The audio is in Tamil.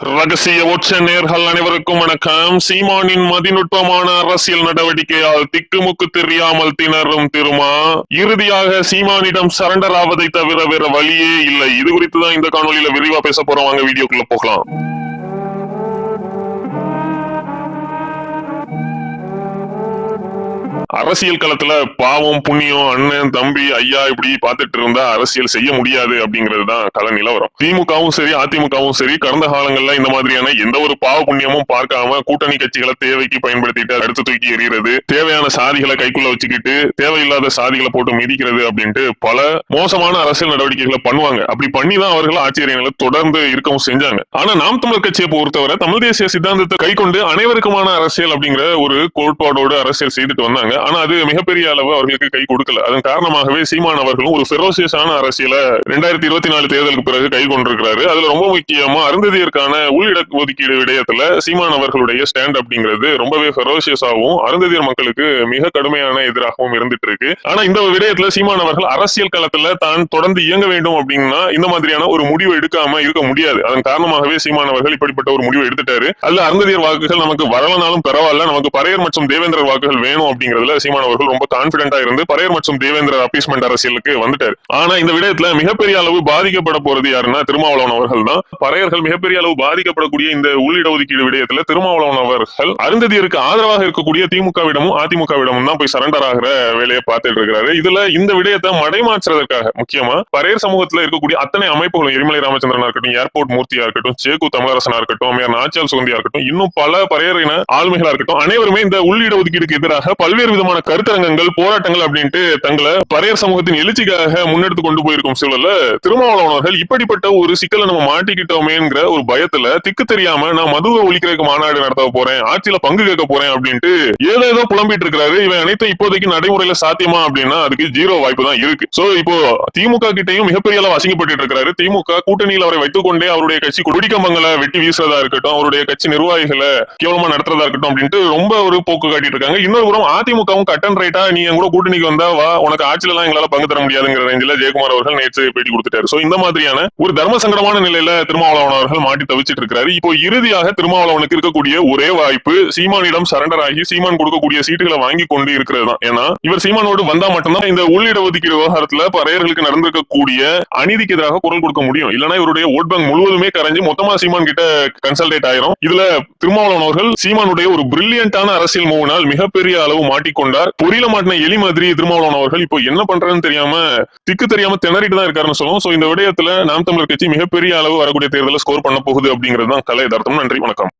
ரகசிய ஒற்ற நேர்கள் அனைவருக்கும் வணக்கம். சீமானின் மதிநுட்பமான அரசியல் நடவடிக்கையால் திக்குமுக்கு தெரியாமல் திணறும் திருமா. இறுதியாக சீமானிடம் சரண்டர் ஆவதை தவிர வேற வழியே இல்லை. இது குறித்து தான் இந்த காணொலியில விரிவா பேச போறோம். வாங்க வீடியோக்குள்ள போகலாம். அரசியல் களத்துல பாவம் புண்ணியம் அண்ணன் தம்பி ஐயா இப்படி பார்த்துட்டு இருந்தா அரசியல் செய்ய முடியாது அப்படிங்கிறது தான் கள நிலவரம். திமுகவும் சரி அதிமுகவும் சரி கடந்த காலங்கள்ல இந்த மாதிரியான எந்த ஒரு பாவ புண்ணியமும் பார்க்காம கூட்டணி கட்சிகளை தேவைக்கு பயன்படுத்திட்டு அடுத்து தூக்கி எறிகிறது தேவையான சாதிகளை கைக்குள்ள வச்சுக்கிட்டு தேவையில்லாத சாதிகளை போட்டு மிதிக்கிறது அப்படின்ட்டு பல மோசமான அரசியல் நடவடிக்கைகளை பண்ணுவாங்க. அப்படி பண்ணி தான் அவர்கள் ஆச்சரியங்களை தொடர்ந்து இருக்கவும் செஞ்சாங்க. ஆனா நாம் தமிழர் கட்சியை பொறுத்தவரை தமிழ் தேசிய சித்தாந்தத்தை கை கொண்டு அனைவருக்குமான அரசியல் அப்படிங்கிற ஒரு கோட்பாடோடு அரசியல் செய்துட்டு வந்தாங்க. ஆனா அது மிகப்பெரிய அளவு அவர்களுக்கு கை கொடுக்கல. அதன் காரணமாகவே சீமான் அவர்களும் ஒரு ஃபெரோசியஸான அரசியலை ரெண்டாயிரத்தி இருபத்தி நாலு தேர்தலுக்கு பிறகு கை கொண்டிருக்கிறாரு. அதுல ரொம்ப முக்கியமா அருந்ததியருக்கான உள்ளிட ஒதுக்கீடு விடயத்துல சீமான் அவர்களுடைய ஸ்டாண்ட் அப்படிங்கிறது ரொம்பவே ஃபெரோசியஸாகவும் அருந்ததியர் மக்களுக்கு மிக கடுமையான எதிராகவும் இருந்துட்டு இருக்கு ஆனா இந்த விடயத்துல சீமான் அவர்கள் அரசியல் களத்துல தான் தொடர்ந்து இயங்க வேண்டும் அப்படின்னா இந்த மாதிரியான ஒரு முடிவு எடுக்காம இருக்க முடியாது. அதன் காரணமாகவே சீமான் அவர்கள் இப்படிப்பட்ட ஒரு முடிவு எடுத்துட்டாரு. அதுல அருந்ததியர் வாக்குகள் நமக்கு வரலனாலும் பரவாயில்ல. நமக்கு பரையர் மற்றும் தேவேந்திரர் வாக்குகள் வேணும் அப்படிங்கறதுல சீமான் அவர்கள் ரொம்ப கான்பிடென்டா இருந்து பரையர் மற்றும் தேவேந்திரர் அப்பீஸ்மெண்ட் அரசியலுக்கு வந்துட்டாரு. ஆனா இந்த விடயத்துல மிகப்பெரிய அளவு பாதிக்கப்பட போறது யாருன்னா திருமாவளவன் அவர்கள் தான் பறையர்கள் மிகப்பெரிய அளவு பாதிக்கப்படக்கூடிய இந்த உள்ளிட ஒதுக்கீடு விடயத்துல திருமாவளவன் அவர்கள் அருந்ததியருக்கு ஆதரவாக இருக்கக்கூடிய திமுகவிடமும் அதிமுகவிடமும் தான் போய் சரண்டர் ஆகிற வேலையை பார்த்துட்டு இருக்கிறாரு. இதுல இந்த விடயத்தை மடைமாற்றுறதுக்காக முக்கியமா பரையர் சமூகத்துல இருக்கக்கூடிய அத்தனை அமைப்புகளும் எரிமலை ராமச்சந்திரனா இருக்கட்டும் ஏர்போர்ட் மூர்த்தியா இருக்கட்டும் சேகு தமிழரசனா இருக்கட்டும் அம்மையார் நாச்சியால் சுகந்தியா இருக்கட்டும் இன்னும் பல பறையர் இன ஆளுமைகளா இருக்கட்டும் அனைவருமே இந்த உள்ளிட ஒதுக்கீடுக்கு எதிராக பல்வேறு விதமான கருத்தரங்கங்கள் போராட்டங்கள் அப்படின்ட்டு தங்களை பறையர் சமூகத்தின் எழுச்சிக்காக முன்னெடுத்து கொண்டு போயிருக்கும் சூழல்ல திருமாவளவனர்கள் இப்படிப்பட்ட ஒரு சிக்கலை நம்ம மாட்டிக்கிட்டோமேங்கிற ஒரு பயத்துல திக்கு தெரியாம நான் மதுவை ஒழிக்கிறதுக்கு மாநாடு நடத்த போறேன் ஆட்சியில பங்கு கேட்க போறேன் அப்படின்ட்டு ஏதோ ஏதோ புலம்பிட்டு இருக்காரு இவன் அனைத்தும் இப்போதைக்கு நடைமுறையில சாத்தியமா அப்படின்னா அதுக்கு ஜீரோ வாய்ப்பு தான் இருக்கு. சோ இப்போ திமுக கிட்டையும் மிகப்பெரிய அளவு அசிங்கப்பட்டு இருக்காரு திமுக கூட்டணியில் அவரை வைத்துக் கொண்டே அவருடைய கட்சி குடிக்கம்பங்களை வெட்டி வீசுறதா இருக்கட்டும் அவருடைய கட்சி நிர்வாகிகளை கேவலமா நடத்துறதா இருக்கட்டும் அப்படின்ட்டு ரொம்ப ஒரு போக்கு காட்டிட்டு இருக்காங்க. இன்னொரு புறம் அதிமுகவும் கட் அண்ட் ரைட்டா நீ என் கூட கூட்டணிக்கு வந்தா வா உனக்கு ஆட்சியில எல்லாம் எங்களால பங்கு தர முடியாதுங்கிற ரேஞ்சில ஜெயக்குமார் அவர்கள் நேற்று பேட்டி கொடுத்துட்டாரு. சோ இந்த மாதிரியான ஒரு தர்ம சங்கடமான நிலையில திருமாவளவன் அவர்கள் மாட்டி தவிச்சிட்டு இருக்காரு. இப்போ இறுதியாக திருமாவளவனுக்கு இருக்கக்கூடிய ஒரே வாய்ப்பு சீமானிடம் சரண்டர் ஆகி சீமான் கொடுக்கக்கூடிய சீட்டுகளை வாங்கி கொண்டு இருக்கிறது தான். ஏன்னா இவர் சீமானோடு வந்தா மட்டும்தான் இந்த உள்ளிட ஒதுக்கீடு விவகாரத்துல பறையர்களுக்கு நடந்திருக்கக்கூடிய அநீதிக்கு எதிராக குரல் கொடுக்க முடியும். இல்லைன்னா இவருடைய ஓட் பேங்க் முழுவதுமே கரைஞ்சு மொத்தமா சீமான் கிட்ட கன்சல்டேட் ஆயிரும். இதுல திருமாவளவன் அவர்கள் சீமானுடைய ஒரு பிரில்லியன்டான அரசியல் மூவினால் மிகப்பெரிய அளவு மாட்டிக்கொண்டார் பொரியல மாட்டின எலி மாதிரி திருமாவளவன் அவர்கள். இப்போ என்ன பண்றதுன்னு தெரியாம திக்கு தெரியாம திணறிட்டு தான் இருக்காருன்னு சொல்லுவோம் சோ இந்த விடயத்துல நாம் தமிழர் கட்சி மிகப்பெரிய அளவு வரக்கூடிய தேர்தலில் ஸ்கோர் பண்ண போகுது அப்படிங்கிறது தான் கலை யதார்த்தம். நன்றி வணக்கம்.